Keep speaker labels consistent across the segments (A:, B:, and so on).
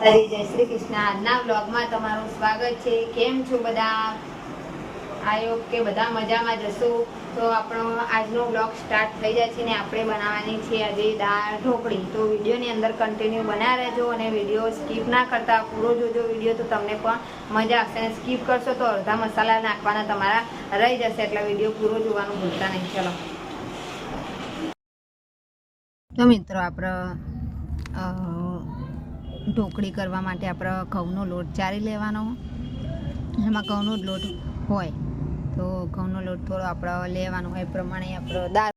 A: માતાજી જય શ્રી કૃષ્ણ. આજના બ્લોગમાં તમારું સ્વાગત છે. કેમ છો બધા? આયો કે બધા મજામાં જશો તો આપણો આજનો બ્લોગ સ્ટાર્ટ થઈ જાય છે ને આપણે બનાવવાની છે આજે દાળ ઢોકળી. તો વિડીયોની અંદર કન્ટિન્યુ બના રહેજો અને વીડિયો સ્કીપ ના કરતા પૂરો જોજો વીડિયો, તો તમને પણ મજા આવશે. અને સ્કીપ કરશો તો અડધા મસાલા નાખવાના તમારા રહી જશે, એટલે વીડિયો પૂરો જોવાનું ભૂલતા નહીં. ચલો. તો મિત્રો આપણે ઢોકળી કરવા માટે આપણે ઘઉંનો લોટ ચારી લેવાનો. એમાં ઘઉંનો લોટ હોય. તો ઘઉંનો લોટ થોડો આપણે લેવાનો એ પ્રમાણે આપણો દાળ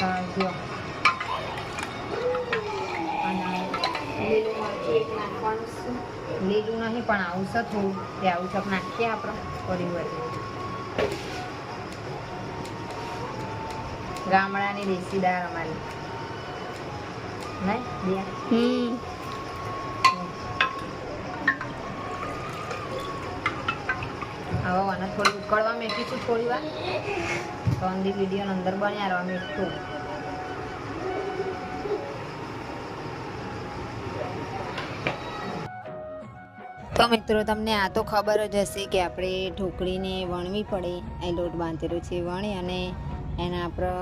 A: અ, જો લીલું નહીં પણ આવું છે થોડું તે આવું છે નાખીએ આપણે પરિવાર ગામડાની દેશી દાળ અમારી નહીં હવે આને થોડી ઉકળવા મેકીશું થોડી વાર તો વિડીયોની વીડિયો અંદર બન્યા રહેવા મીઠું તો. મિત્રો, તમને આ તો ખબર જ હશે કે આપણે ઢોકળીને વણવી પડે. એ લોટ બાંધેલો છે વણી અને એના આપણે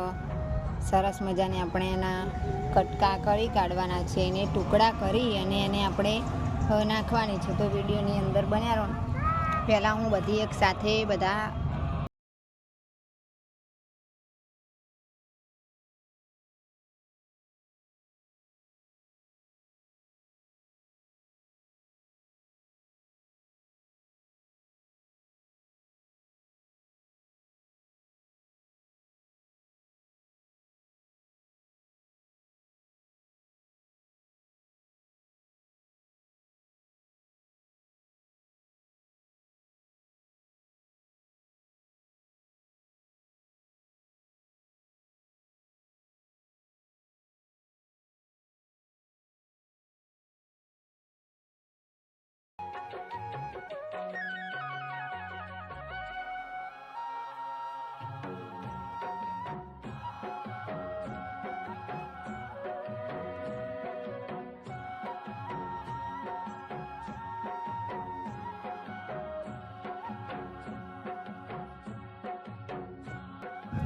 A: સરસ મજાને આપણે એના કટકા કરી કાઢવાના છે. એને ટુકડા કરી અને એને આપણે નાખવાની છે. તો વિડીયોની અંદર બન્યા રહો. પહેલાં હું બધી એક સાથે બધા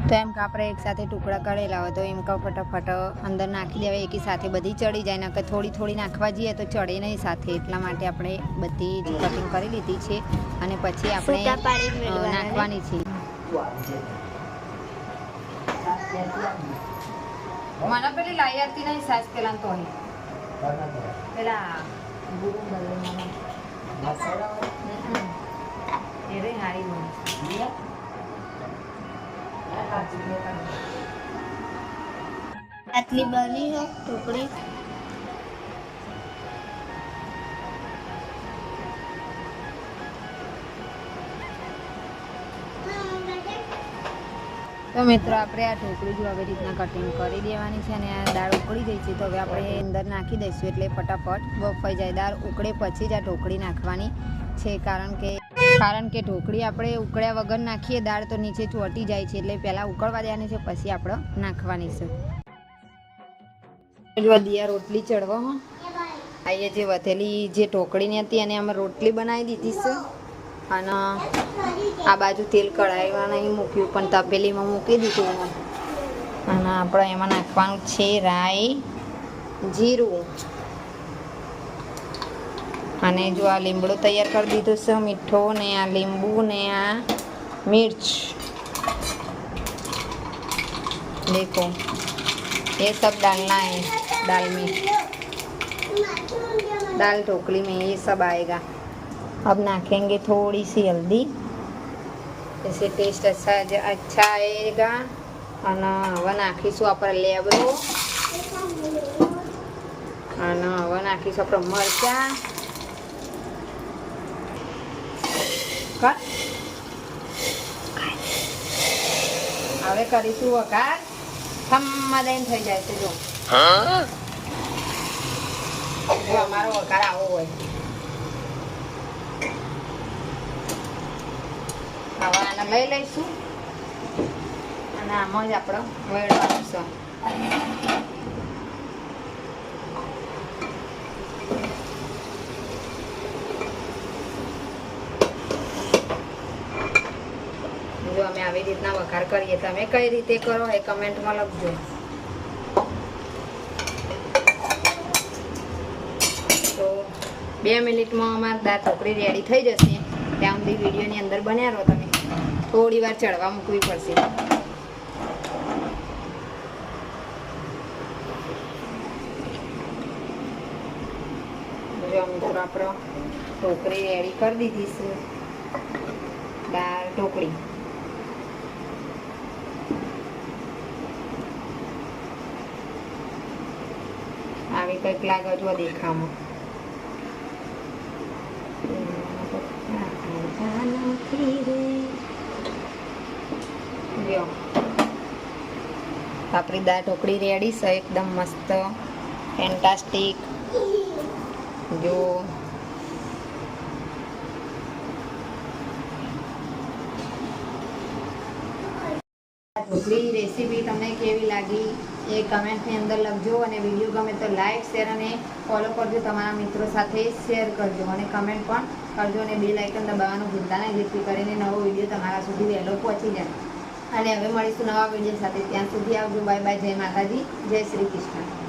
A: તો એમ કે આપણે એક સાથે ટુકડા કરેલા હોય તો એમ કે ફટાફટ અંદર નાખી દેવાય એકી સાથે બધી ચડી જાય નકર થોડી થોડી નાખવા જઈએ તો ચડે નહીં સાથે. એટલા માટે આપણે બધી જ કટિંગ કરી લીધી છે અને પછી આપણે? નાખવાની છે. મને પેલી લાઈ આવતી નહીં સાસ પેલા તો પેલા એ રે હારી
B: આટલી બની છે ઢોકળી
A: તો મિત્રો, આપણે આ ઢોકળી જો આવી રીતના કટિંગ કરી દેવાની છે અને આ દાળ ઉકળી ગઈ છે, તો હવે આપણે અંદર નાખી દઈશું એટલે ફટાફટ બફાઈ જાય. દાળ ઉકળે પછી જ આ ઢોકળી નાખવાની છે, કારણ કે કારણ કે ઢોકળી આપણે ઉકળ્યા વગર નાખીએ, દાળ તો નીચે ચોંટી જાય છે એટલે પહેલાં ઉકળવા દેવાની છે, પછી આપણે નાખવાની છે. જો દિયા રોટલી ચડવો હો. અહીંયા જે વધેલી જે ઢોકળીની હતી, એને અમે રોટલી બનાવી દીધી છે. અને આ બાજુ તેલ કઢાઈમાં નહીં મૂક્યું, પણ તપેલીમાં મૂકી દીધું અને આપણે એમાં નાખવાનું છે રાઈ જીરું. અને જો આ લીમડો તૈયાર કરી દીધો છે મીઠો ને આ લીંબુ ને આ મિર્ચ देखो ये सब डालना है दाल में दाल ढोकली में ये सब आएगा अब नाखेंगे थोड़ी सी हल्दी जैसे टेस्ट अच्छा अच्छा आएगा અને હવે નાખીશું આપણે લેબડો અને હવે નાખીશું આપણે મરચાં કટ હવે કરીશું વઘાર. ખમ્મા થઈ જાય છે, જો. જો અમારો વઘાર આવો હોય. હવે લઈ લઈશું. અને આમાં જ આપણે મેળવાનું છે. જો અમે આવી રીતના વઘાર કરીએ, તમે કઈ રીતે કરો એ કમેન્ટમાં લખજો. તો બે મિનિટમાં અમારી દાળ ઢોકળી રેડી થઈ જશે. ત્યાં સુધી વિડીયોની અંદર બન્યા રહો તમે. થોડી વાર ચડવા મૂકવી પડશે. જો મિત્રો આપણો ઢોકળી રેડી કરી દીધી છે. દાળ ઢોકળી. આવી કંઈક લાગે જો દેખામાં. આપણી દાળ ઢોકળી રેડી છે, એકદમ મસ્ત. ફેન્ટાસ્ટિક જો. ઢોકળી રેસીપી તમને કેવી લાગી? એ કમેન્ટની અંદર લખજો અને વીડિયો ગમે તો લાઈક, શેર અને ફોલો કરજો તમારા મિત્રો સાથે શેર કરજો અને કમેન્ટ પણ કરજો અને બે લાઇકન દબાવવાનું ભૂલતા નહીં, જેથી કરીને નવો વીડિયો તમારા સુધી વહેલો પહોંચી જાય. અને હવે મળીશું નવા વીડિયો સાથે. ત્યાં સુધી આવજો. બાય બાય જય માતાજી. જય શ્રી કૃષ્ણ.